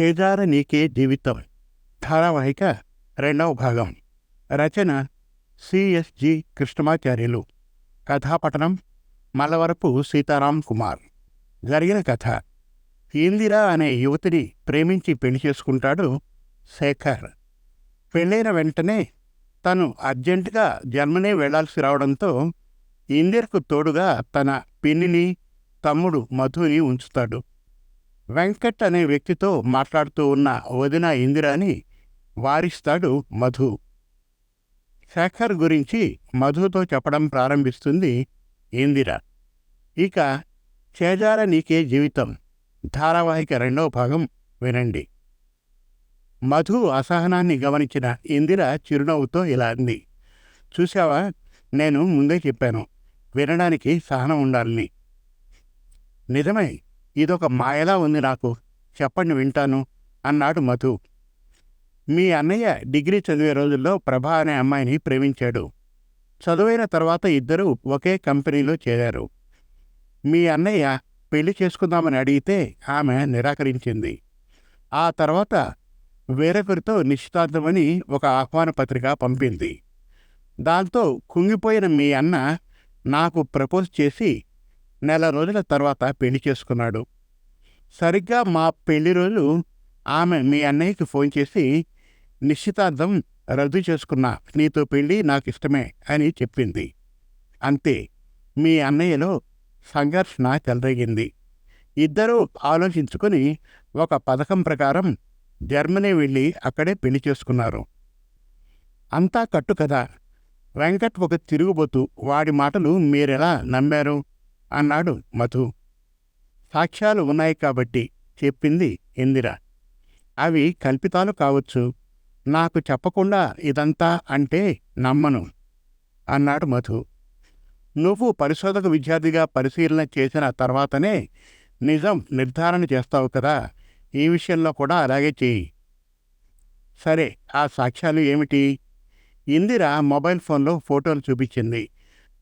చేదార నీకే జీవితం. ధారావాహిక రెండవ భాగం. రచన సిఎస్జి కృష్ణమాచార్యులు. కథాపఠనం మలవరపు సీతారాం కుమార్. జరిగిన కథ. ఇందిరా అనే యువతిని ప్రేమించి పెళ్ళి చేసుకుంటాడు శేఖర్. పెళ్ళైన వెంటనే తను అర్జెంటుగా జర్మనీ వెళ్ళాల్సి రావడంతో ఇందిరకు తోడుగా తన పిన్నిని తమ్ముడు మధుని ఉంచుతాడు. వెంకట్ అనే వ్యక్తితో మాట్లాడుతూ ఉన్న వదిన ఇందిరాని వారిస్తాడు మధు. శేఖర్ గురించి మధుతో చెప్పడం ప్రారంభిస్తుంది ఇందిర. ఇక చేజార నీకే జీవితం. ధారావాహిక రెండవ భాగం వినండి. మధు అసహనాన్ని గమనించిన ఇందిర చిరునవ్వుతో ఇలా అంది. చూశావా? నేను ముందే చెప్పాను. వినడానికి సహనం ఉండాలని. నిజమే ఇదొక మాయలా ఉంది నాకు. చెప్పండి వింటాను అన్నాడు మధు. మీ అన్నయ్య డిగ్రీ చదివే రోజుల్లో ప్రభా అనే అమ్మాయిని ప్రేమించాడు. చదువైన తర్వాత ఇద్దరూ ఒకే కంపెనీలో చేరారు. మీ అన్నయ్య పెళ్ళి చేసుకుందామని అడిగితే ఆమె నిరాకరించింది. ఆ తర్వాత వేరొకరితో నిశ్చితార్థమని ఒక ఆహ్వాన పత్రిక పంపింది. దాంతో కుంగిపోయిన మీ అన్న నాకు ప్రపోజ్ చేసి నెల రోజుల తర్వాత పెళ్ళి చేసుకున్నాడు. సరిగ్గా మా పెళ్ళి రోజు ఆమె మీ అన్నయ్యకి ఫోన్ చేసి నిశ్చితార్థం రద్దు చేసుకున్నా నీతో పెళ్ళి నాకు ఇష్టమే అని చెప్పింది. అంతే మీ అన్నయ్యలో సంఘర్షణ చెలరేగింది ఇద్దరూ ఆలోచించుకొని ఒక పథకం ప్రకారం జర్మనీ వెళ్ళి అక్కడే పెళ్ళి చేసుకున్నారు. అంతా కట్టు కదా. వెంకట్ ఒక తిరుగుబోతు వాడి మాటలు మీరెలా నమ్మారు? అన్నాడు మధు. సాక్ష్యాలు ఉన్నాయి కాబట్టి చెప్పింది ఇందిర. అవి కల్పితాలు కావచ్చు. నాకు చెప్పకుండా ఇదంతా అంటే నమ్మను అన్నాడు మధు. నువ్వు పరిశోధక విద్యార్థిగా పరిశీలన చేసిన తర్వాతనే నిజం నిర్ధారణ చేస్తావు కదా ఈ విషయంలో కూడా అలాగే చెయ్యి. సరే ఆ సాక్ష్యాలు ఏమిటి? ఇందిర మొబైల్ ఫోన్లో ఫోటోలు చూపించింది.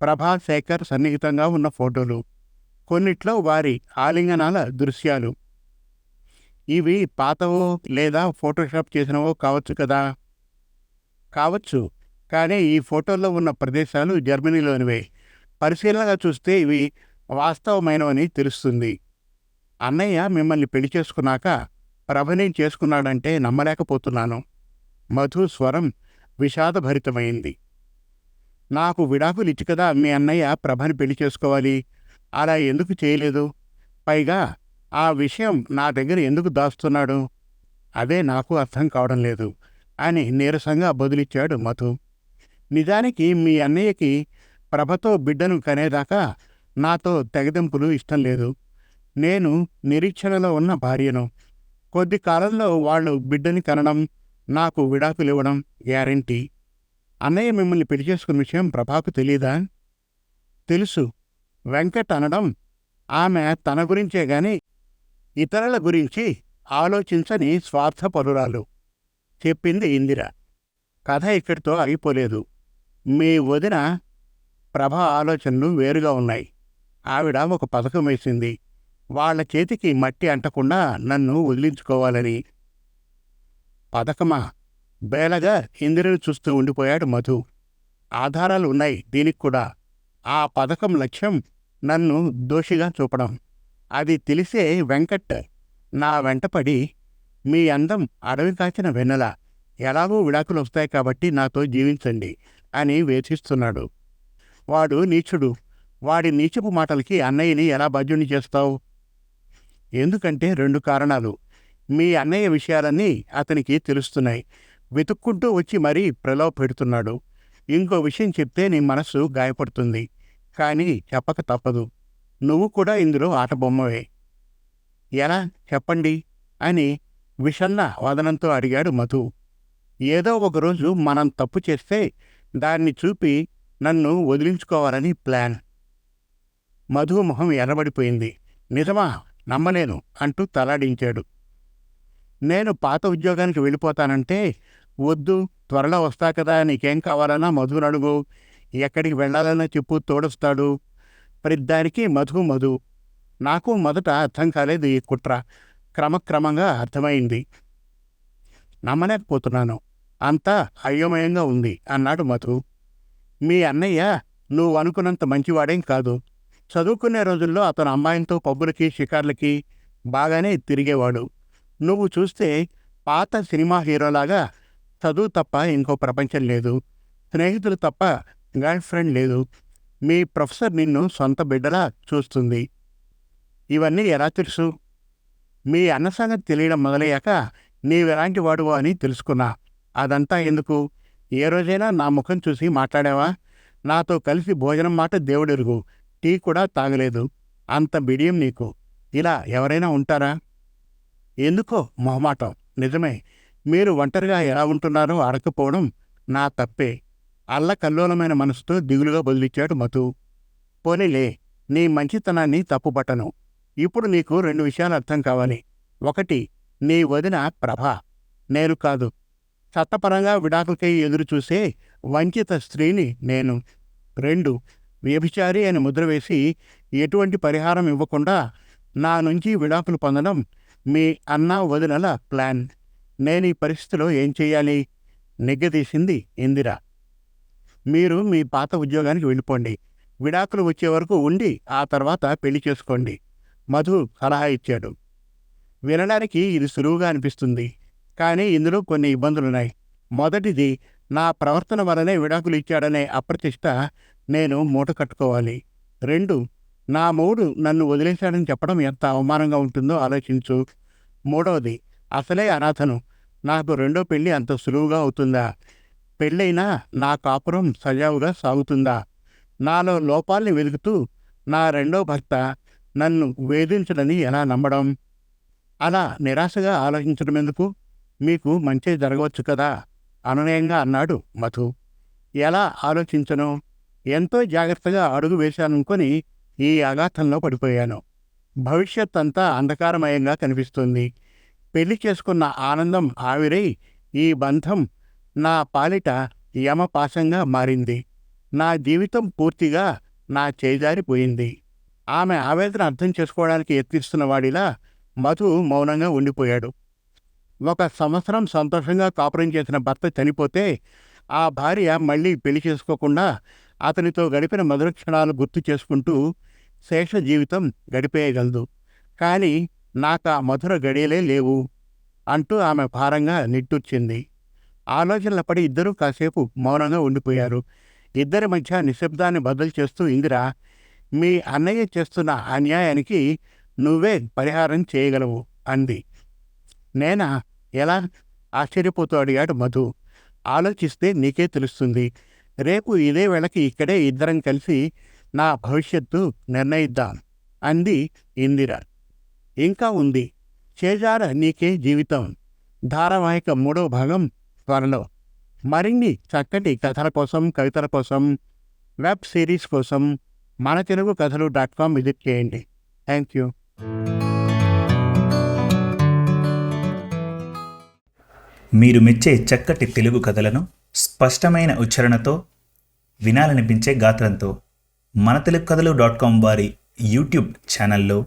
ప్రభా శేఖర్ సన్నిహితంగా ఉన్న ఫోటోలు. కొన్నిట్లో వారి ఆలింగనాల దృశ్యాలు. ఇవి పాతవో లేదా ఫోటోషాప్ చేసినవో కావచ్చు కదా? కావచ్చు. కానీ ఈ ఫోటోల్లో ఉన్న ప్రదేశాలు జర్మనీలోనివే. పరిశీలనగా చూస్తే ఇవి వాస్తవమైనవని తెలుస్తుంది. అన్నయ్య మిమ్మల్ని పెళ్ళి చేసుకున్నాక ప్రభని చేసుకున్నాడంటే నమ్మలేకపోతున్నాను. మధు స్వరం విషాదభరితమైంది. నాకు విడాకులు ఇచ్చి కదా మీ అన్నయ్య ప్రభని పెళ్ళి చేసుకోవాలి. అలా ఎందుకు చేయలేదు? పైగా ఆ విషయం నా దగ్గర ఎందుకు దాస్తున్నాడు? అదే నాకు అర్థం కావడం లేదు అని నీరసంగా బదులిచ్చాడు మధు. నిజానికి మీ అన్నయ్యకి ప్రభతో బిడ్డను కనేదాకా నాతో తెగదింపులు ఇష్టం లేదు. నేను నిరీక్షణలో ఉన్న భార్యను. కొద్ది కాలంలో వాళ్ళు బిడ్డని కనడం నాకు విడాకులు ఇవ్వడం గ్యారంటీ. అన్నయ్య మిమ్మల్ని పెళ్ళి చేసుకున్న విషయం ప్రభాకు తెలీదా? తెలుసు. వెంకట్ అనడం ఆమె తన గురించే గాని ఇతరుల గురించి ఆలోచించని స్వార్థపరురాలు చెప్పింది ఇందిర. కథ ఇక్కడితో ఆగిపోలేదు మీ వదిన ప్రభ ఆలోచనలు వేరుగా ఉన్నాయి. ఆవిడ ఒక పథకం వేసింది. వాళ్ళ చేతికి మట్టి అంటకుండా నన్ను వదిలించుకోవాలని. పథకమా? బేలగా ఇందిరను చూస్తూ ఉండిపోయాడు మధు. ఆధారాలు ఉన్నాయి దీనికి కూడా. ఆ పథకం లక్ష్యం నన్ను దోషిగా చూపడం. అది తెలిసే వెంకట్ నా వెంటపడి మీ అందం అడవి కాచిన వెన్నెల ఎలాగో విడాకులు వస్తాయి కాబట్టి నాతో జీవించండి అని వేధిస్తున్నాడు. వాడు నీచుడు. వాడి నీచపు మాటలకి అన్నయ్యని ఎలా బాధ్యుని చేస్తావు? ఎందుకంటే రెండు కారణాలు. మీ అన్నయ్య విషయాలన్నీ అతనికి తెలుస్తున్నాయి. వెతుక్కుంటూ వచ్చి మరీ ప్రలోభ పెడుతున్నాడు. ఇంకో విషయం చెప్తే నీ మనస్సు గాయపడుతుంది. కానీ చెప్పక తప్పదు. నువ్వు కూడా ఇందులో ఆటబొమ్మవే. ఎలా? చెప్పండి అని విషన్న వదనంతో అడిగాడు మధు. ఏదో ఒకరోజు మనం తప్పు చేస్తే దాన్ని చూపి నన్ను వదిలించుకోవాలని ప్లాన్. మధు మొహం ఎర్రబడిపోయింది. నిజమా? నమ్మలేను అంటూ తలాడించాడు. నేను పాత ఉద్యోగానికి వెళ్ళిపోతానంటే వద్దు త్వరలో వస్తా కదా నీకేం కావాలన్నా మధుని అడుగు. ఎక్కడికి వెళ్ళాలన్నా చెప్పు తోడుస్తాడు. ప్రతిదానికి మధు మధు. నాకు మొదట అర్థం కాలేదు ఈ కుట్ర. క్రమక్రమంగా అర్థమైంది. నమ్మలేకపోతున్నాను. అంతా అయోమయంగా ఉంది అన్నాడు మధు. మీ అన్నయ్య నువ్వు అనుకున్నంత మంచివాడేం కాదు. చదువుకునే రోజుల్లో అతను అమ్మాయిలతో పబ్బులకి షికార్లకి బాగానే తిరిగేవాడు. నువ్వు చూస్తే పాత సినిమా హీరోలాగా చదువు తప్ప ఇంకో ప్రపంచం లేదు. స్నేహితులు తప్ప గర్ల్ ఫ్రెండ్ లేదు. మీ ప్రొఫెసర్ నిన్ను సొంత బిడ్డలా చూస్తుంది. ఇవన్నీ ఎలా తెలుసు? మీ అన్న సంగతి తెలియడం మొదలయ్యాక నీవెలాంటి వాడువో అని తెలుసుకున్నా. అదంతా ఎందుకు? ఏ రోజైనా నా ముఖం చూసి మాట్లాడావా? నాతో కలిసి భోజనం మాట దేవుడెరుగు. టీ కూడా తాగలేదు. అంత బిడియం నీకు. ఇలా ఎవరైనా ఉంటారా? ఎందుకో మొహమాటం. నిజమే. మీరు ఒంటరిగా ఎలా ఉంటున్నారో అడకపోవడం నా తప్పే. అల్లకల్లోలమైన మనసుతో దిగులుగా బదిలిచ్చాడు మధు. పోనీలే నీ మంచితనాన్ని తప్పుపట్టను. ఇప్పుడు నీకు రెండు విషయాలు అర్థం కావాలి. ఒకటి నీ వదిన ప్రభ. నేను కాదు. చట్టపరంగా విడాకులకై ఎదురుచూసే వంచిత స్త్రీని నేను. రెండు వ్యభిచారి అని ముద్ర వేసి ఎటువంటి పరిహారం ఇవ్వకుండా నా నుంచి విడాకులు పొందడం మీ అన్న వదినల ప్లాన్. నేను ఈ పరిస్థితిలో ఏం చేయాలి? నిగ్గదీసింది ఇందిర. మీరు మీ పాత ఉద్యోగానికి వెళ్ళిపోండి. విడాకులు వచ్చే వరకు ఉండి ఆ తర్వాత పెళ్ళి చేసుకోండి. మధు సలహా ఇచ్చాడు. వినడానికి ఇది సులువుగా అనిపిస్తుంది. కానీ ఇందులో కొన్ని ఇబ్బందులున్నాయి. మొదటిది నా ప్రవర్తన వలనే విడాకులు ఇచ్చాడనే అప్రతిష్ట నేను మూట కట్టుకోవాలి. రెండు నా మూడు నన్ను వదిలేశాడని చెప్పడం ఎంత అవమానంగా ఉంటుందో ఆలోచించు. మూడవది అసలే అనాథను. నాకు రెండో పెళ్ళి అంత సులువుగా అవుతుందా? పెళ్ళైనా నా కాపురం సజావుగా సాగుతుందా? నాలో లోపాల్ని వెలుగుతూ నా రెండో భర్త నన్ను వేధించడని ఎలా నమ్మడం? అలా నిరాశగా ఆలోచించడం ఎందుకు మీకు మంచి జరగవచ్చు కదా? అననయంగా అన్నాడు మధు. ఎలా ఆలోచించను? ఎంతో జాగ్రత్తగా అడుగు వేశాననుకొని ఈ ఆఘాతంలో పడిపోయాను. భవిష్యత్ అంతా అంధకారమయంగా కనిపిస్తుంది. పెళ్ళి చేసుకున్న ఆనందం ఆవిరై ఈ బంధం నా పాలిట యమపాశంగా మారింది. నా జీవితం పూర్తిగా నా చేజారిపోయింది. ఆమె ఆవేదన అర్థం చేసుకోవడానికి యత్నిస్తున్న వాడిలా మధు మౌనంగా ఉండిపోయాడు. ఒక సంవత్సరం సంతోషంగా కాపురం చేసిన భర్త చనిపోతే ఆ భార్య మళ్ళీ పెళ్ళి చేసుకోకుండా అతనితో గడిపిన మధుర క్షణాలు గుర్తు చేసుకుంటూ శేష జీవితం గడిపేయగలదు. కానీ నాకు ఆ మధుర గడియలే లేవు అంటూ ఆమె భారంగా నిట్టూర్చింది. ఆలోచనల పడి ఇద్దరూ కాసేపు మౌనంగా ఉండిపోయారు. ఇద్దరి మధ్య నిశ్శబ్దాన్ని బదులు చేస్తూ ఇందిరా మీ అన్నయ్య చేస్తున్న అన్యాయానికి నువ్వే పరిహారం చేయగలవు అంది. నేనా? ఎలా? ఆశ్చర్యపోతూ అడిగాడు మధు. ఆలోచిస్తే నీకే తెలుస్తుంది. రేపు ఇదే వేళకి ఇక్కడే ఇద్దరం కలిసి నా భవిష్యత్తు నిర్ణయిద్దాం అంది ఇందిర. ఇంకా ఉంది. చేజార నీకే జీవితం. ధారావాహిక మూడో భాగం త్వరలో మరిన్ని చక్కటి కథల కోసం కవితల కోసం వెబ్ సిరీస్ కోసం Mana Telugu Kathalu dot com visit చేయండి. Thank you. మీరు మెచ్చే చక్కటి తెలుగు కథలను స్పష్టమైన ఉచ్చారణతో వినాలనిపించే గాత్రంతో మన తెలుగు కథలు డాట్ కామ్ వారి యూట్యూబ్ ఛానల్లో